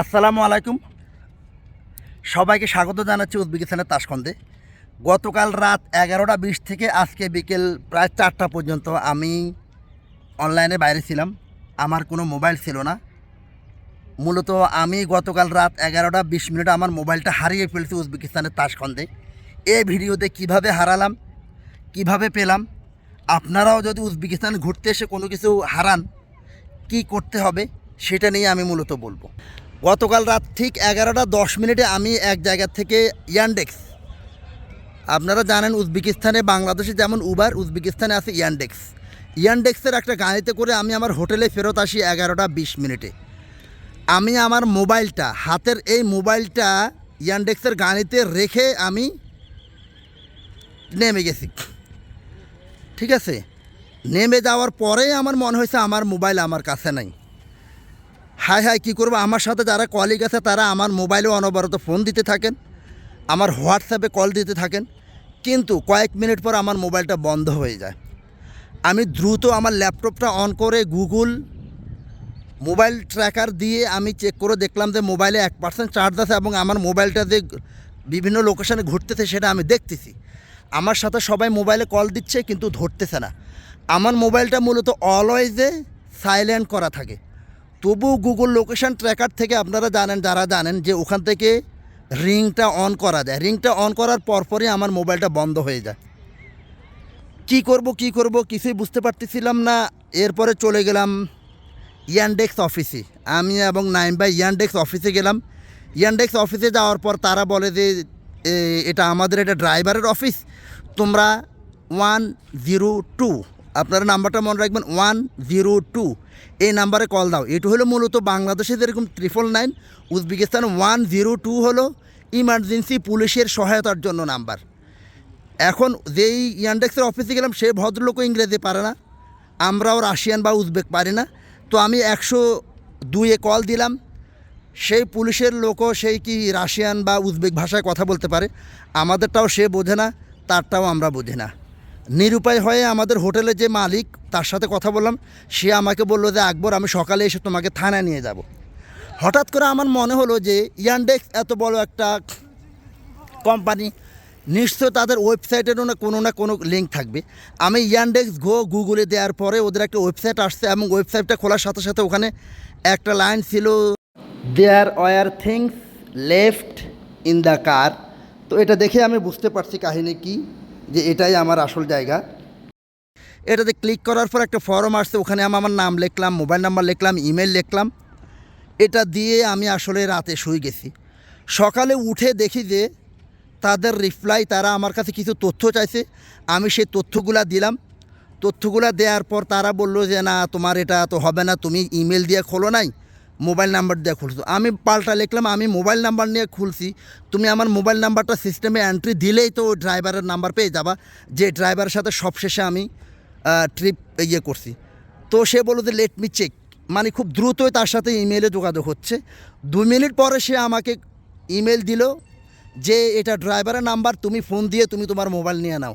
আসসালামু আলাইকুম। সবাইকে স্বাগত জানাচ্ছি উজবেকিস্তানের তাসখন্দে। গতকাল রাত এগারোটা বিশ থেকে আজকে বিকেল প্রায় চারটা পর্যন্ত আমি অনলাইনে বাইরে ছিলাম। আমার কোনো মোবাইল ছিল না। মূলত আমি গতকাল রাত এগারোটা বিশ মিনিটে আমার মোবাইলটা হারিয়ে ফেলছি উজবেকিস্তানের তাসখন্দে। এই ভিডিওতে কীভাবে হারালাম, কীভাবে পেলাম, আপনারাও যদি উজবেকিস্তান ঘুরতে এসে কোনো কিছু হারান, কি করতে হবে, সেটা নিয়ে আমি মূলত বলব। গতকাল রাত ঠিক এগারোটা দশ মিনিটে আমি এক জায়গা থেকে ইয়ানডেক্স আপনারা জানেন উজবেকিস্তানে বাংলাদেশে যেমন উবার উজবেকিস্তানে আছে ইয়ানডেক্স ইয়ানডেক্সের একটা গাড়িতে করে আমি আমার হোটেলে ফেরত আসি এগারোটা বিশ মিনিটে। আমি আমার মোবাইলটা, হাতের এই মোবাইলটা ইয়ানডেক্সের গাড়িতে রেখে আমি নেমে গেছি। ঠিক আছে? নেমে যাওয়ার পরেই আমার মনে হয়েছে আমার মোবাইল আমার কাছে নাই। হাই হাই, কী করব? আমার সাথে যারা কলিগ আছে, তারা আমার মোবাইলে অনবরত ফোন দিতে থাকেন, আমার হোয়াটসঅ্যাপে কল দিতে থাকেন। কিন্তু কয়েক মিনিট পর আমার মোবাইলটা বন্ধ হয়ে যায়। আমি দ্রুত আমার ল্যাপটপটা অন করে গুগল মোবাইল ট্র্যাকার দিয়ে আমি চেক করে দেখলাম যে মোবাইলে এক পার্সেন্ট চার্জ আছে এবং আমার মোবাইলটা যে বিভিন্ন লোকেশানে ঘুরতেছে, সেটা আমি দেখতেছি। আমার সাথে সবাই মোবাইলে কল দিচ্ছে, কিন্তু ধরতেছে না। আমার মোবাইলটা মূলত অলওয়েজে সাইলেন্ট করা থাকে। তবু গুগল লোকেশন ট্র্যাকার থেকে আপনারা জানেন, যারা জানেন যে ওখান থেকে রিংটা অন করা যায়। রিংটা অন করার পরপরই আমার মোবাইলটা বন্ধ হয়ে যায়। কি করব কি করব কিছুই বুঝতে পারতেছিলাম না। এরপরে চলে গেলাম ইয়ানডেক্স অফিসে আমি এবং নাইম ভাই ইয়ানডেক্স অফিসে গেলাম। ইয়ানডেক্স অফিসে যাওয়ার পর তারা বলে যে এটা আমাদের এটা ড্রাইভারের অফিস তোমরা ওয়ান জিরো টু আপনারা নাম্বারটা মনে রাখবেন ওয়ান জিরো টু এই নাম্বারে কল দাও। এটা হলো মূলত বাংলাদেশে যেরকম triple nine Uzbekistan one zero two হলো ইমার্জেন্সি পুলিশের সহায়তার জন্য নাম্বার। এখন যেই ইয়ান্ডেক্সের অফিসে গেলাম, সে ভদ্রলোকও ইংরেজি পারে না। আমরাও রাশিয়ান বা উজবেক পারি না। তো আমি একশো দুইয়ে কল দিলাম। সেই পুলিশের লোকও সেই কি রাশিয়ান বা উজবেক ভাষায় কথা বলতে পারে। আমাদেরটাও সে বোঝে না, তারটাও আমরা বুঝি না। নিরুপায় হয়ে আমাদের হোটেলে যে মালিক, তার সাথে কথা বললাম। সে আমাকে বলল যে, আকবর, আমি সকালে এসে তোমাকে থানায় নিয়ে যাব। হঠাৎ করে আমার মনে হলো যে ইয়ানডেক্স এত বড় একটা কোম্পানি, নিশ্চয় তাদের ওয়েবসাইটেরও না কোনো না কোনো লিঙ্ক থাকবে। আমি ইয়ানডেক্স গো গুগলে দেওয়ার পরে ওদের একটা ওয়েবসাইট আসছে এবং ওয়েবসাইটটা খোলার সাথে সাথে ওখানে একটা লাইন ছিল there were things left in the car তো এটা দেখে আমি বুঝতে পারছি কাহিনী কি। যে এটাই আমার আসল জায়গা। এটাতে ক্লিক করার পর একটা ফর্ম আসছে, ওখানে আমি আমার নাম লিখলাম মোবাইল নাম্বার লিখলাম ইমেল লিখলাম। এটা দিয়ে আমি আসলে রাতে শুয়ে গেছি। সকালে উঠে দেখি যে তাদের রিপ্লাই তারা আমার কাছে কিছু তথ্য চাইছে। আমি সেই তথ্যগুলা দিলাম। তথ্যগুলা দেওয়ার পর তারা বলল যে, না, তোমার এটা তো হবে না, তুমি ইমেল দিয়ে খোলো নাই। মোবাইল নাম্বার দিয়ে খুলছো। আমি পাল্টা লিখলাম, আমি মোবাইল নাম্বার নিয়ে খুলছি। তুমি আমার মোবাইল নাম্বারটা সিস্টেমে এন্ট্রি দিলেই তো ড্রাইভারের নাম্বার পেয়ে যাবা। যে ড্রাইভারের সাথে সবশেষে আমি ট্রিপ ইয়ে করছি। তো সে বলল যে লেট মি চেক মানে খুব দ্রুতই তার সাথে ইমেলে যোগাযোগ হচ্ছে। দু মিনিট পরে সে আমাকে ইমেল দিল যে, এটা ড্রাইভারের নাম্বার, তুমি ফোন দিয়ে তুমি তোমার মোবাইল নিয়ে নাও।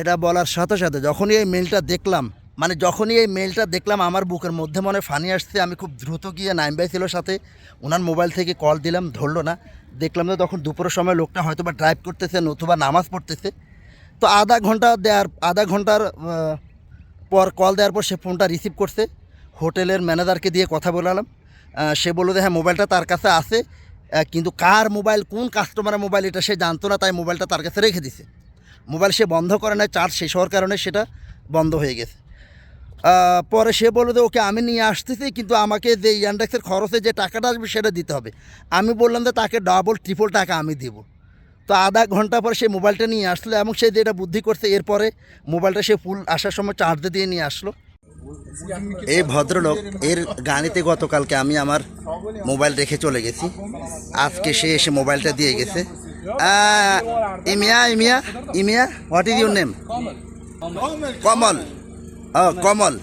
এটা বলার সাথে সাথে যখনই এই মেলটা দেখলাম মানে যখনই এই মেলটা দেখলাম, আমার বুকের মধ্যে মনে ফানি আসছে। আমি খুব দ্রুত গিয়ে নাইম ভাই ছিল সাথে ওনার মোবাইল থেকে কল দিলাম, ধরলো না। দেখলাম যে তখন দুপুরের সময় লোকটা হয়তো বা ড্রাইভ করতেছে, নতুবা নামাজ পড়তেছে। তো আধা ঘণ্টা দেওয়ার আধা ঘণ্টার পর কল দেওয়ার পর সে ফোনটা রিসিভ করছে। হোটেলের ম্যানেজারকে দিয়ে কথা বলালাম। সে বলল যে হ্যাঁ মোবাইলটা তার কাছে আছে। কিন্তু কার মোবাইল কোন কাস্টমারের মোবাইল এটা সে জানতো না, তাই মোবাইলটা তার কাছে রেখে দিছে। মোবাইল সে বন্ধ করে না চার্জ শেষ হওয়ার কারণে সেটা বন্ধ হয়ে গেছে। পরে সে বলল যে, ওকে, আমি নিয়ে আসতেছি, কিন্তু আমাকে যে ইয়ান্ডেক্সের খরচে যে টাকাটা আসবে, সেটা দিতে হবে। আমি বললাম যে, তাকে ডাবল ট্রিপল টাকা আমি দিব। তো আধা ঘণ্টা পর সে মোবাইলটা নিয়ে আসলো এবং সে যেটা বুদ্ধি করছে, এরপরে মোবাইলটা সে ফুল আসার সময় চার্জে দিয়ে নিয়ে আসলো। এই ভদ্রলোক, এর গাড়িতে গতকালকে আমি আমার মোবাইল রেখে চলে গেছি। আজকে সে এসে মোবাইলটা দিয়ে গেছে। ইমিয়া ইমিয়া ইমিয়া what is your name Kamal. O Kamal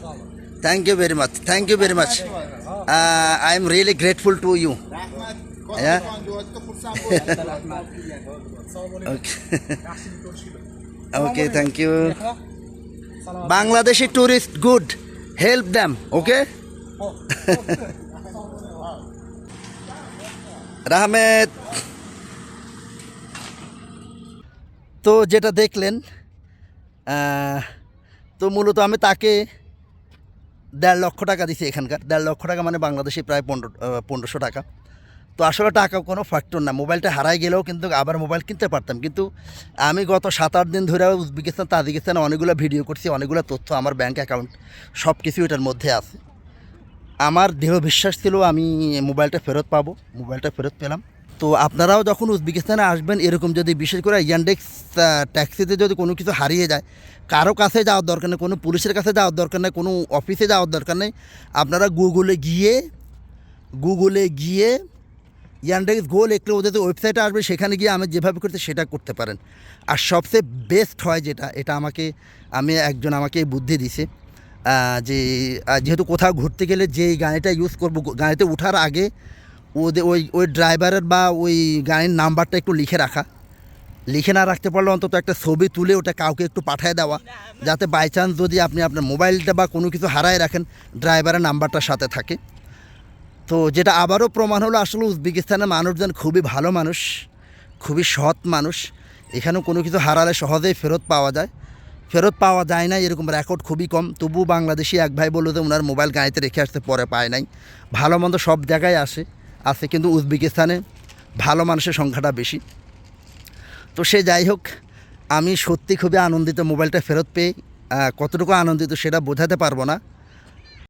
thank you very much thank you very much I am really grateful to you okay thank you Bangladeshi tourist good help damn okay রাহমেদ তো যেটা দেখলেন তো মূলত আমি তাকে দেড় লক্ষ টাকা দিছি এখানকার। দেড় লক্ষ টাকা মানে বাংলাদেশে প্রায় পনেরো পনেরোশো টাকা। তো আসলে টাকা কোনো ফ্যাক্টর না। মোবাইলটা হারাই গেলেও কিন্তু আবার মোবাইল কিনতে পারতাম। কিন্তু আমি গত সাত আট দিন ধরে উজবেকিস্তান, তাজিকিস্তানে অনেকগুলো ভিডিও করছি, অনেকগুলো তথ্য আমার ব্যাঙ্ক অ্যাকাউন্ট সব কিছু এটার মধ্যে আছে। আমার দৃঢ় বিশ্বাস ছিল আমি মোবাইলটা ফেরত পাবো, মোবাইলটা ফেরত পেলাম। তো আপনারাও যখন উজবেকিস্তানে আসবেন, এরকম যদি বিশেষ করে ইয়ান্ডেক্স ট্যাক্সিতে যদি কোনো কিছু হারিয়ে যায়, কারও কাছে যাওয়ার দরকার নেই, কোনো পুলিশের কাছে যাওয়ার দরকার নেই, কোনো অফিসে যাওয়ার দরকার নেই, আপনারা গুগলে গিয়ে গুগলে গিয়ে ইয়ান্ডেক্স গোল একটু ওদের ওয়েবসাইটে আসবে সেখানে গিয়ে আমি যেভাবে করতে সেটা করতে পারেন। আর সবচেয়ে বেস্ট হয় যেটা, এটা আমাকে, আমি একজন আমাকে বুদ্ধি দিছে যে যেহেতু কোথাও ঘুরতে গেলে যেই গাড়িটা ইউজ করব গাড়িতে ওঠার আগে ওদের ওই ওই ড্রাইভারের বা ওই গাড়ির নাম্বারটা একটু লিখে রাখা। লিখে না রাখতে পারলে অন্তত একটা ছবি তুলে ওটা কাউকে একটু পাঠিয়ে দেওয়া। যাতে বাই চান্স যদি আপনি আপনার মোবাইলটা বা কোনো কিছু হারায় রাখেন ড্রাইভারের নাম্বারটার সাথে থাকে। তো যেটা আবারও প্রমাণ হলো, আসলে উজবেকিস্তানের মানুষজন খুবই ভালো মানুষ, খুবই সৎ মানুষ। এখানেও কোনো কিছু হারালে সহজেই ফেরত পাওয়া যায়। ফেরত পাওয়া যায় না এরকম রেকর্ড খুবই কম। তবু বাংলাদেশি এক ভাই বলল যে ওনার মোবাইল গাড়িতে রেখে আসতে পরে পায় নাই। ভালো মন্দ সব জায়গায় আসে। আছে কিন্তু উজবেকিস্তানে ভালো মানুষের সংখ্যাটা বেশি। তো সে যাই হোক, আমি সত্যি খুবই আনন্দিত মোবাইলটা ফেরত পেয়ে কতটুকু আনন্দিত সেটা বোঝাতে পারব না।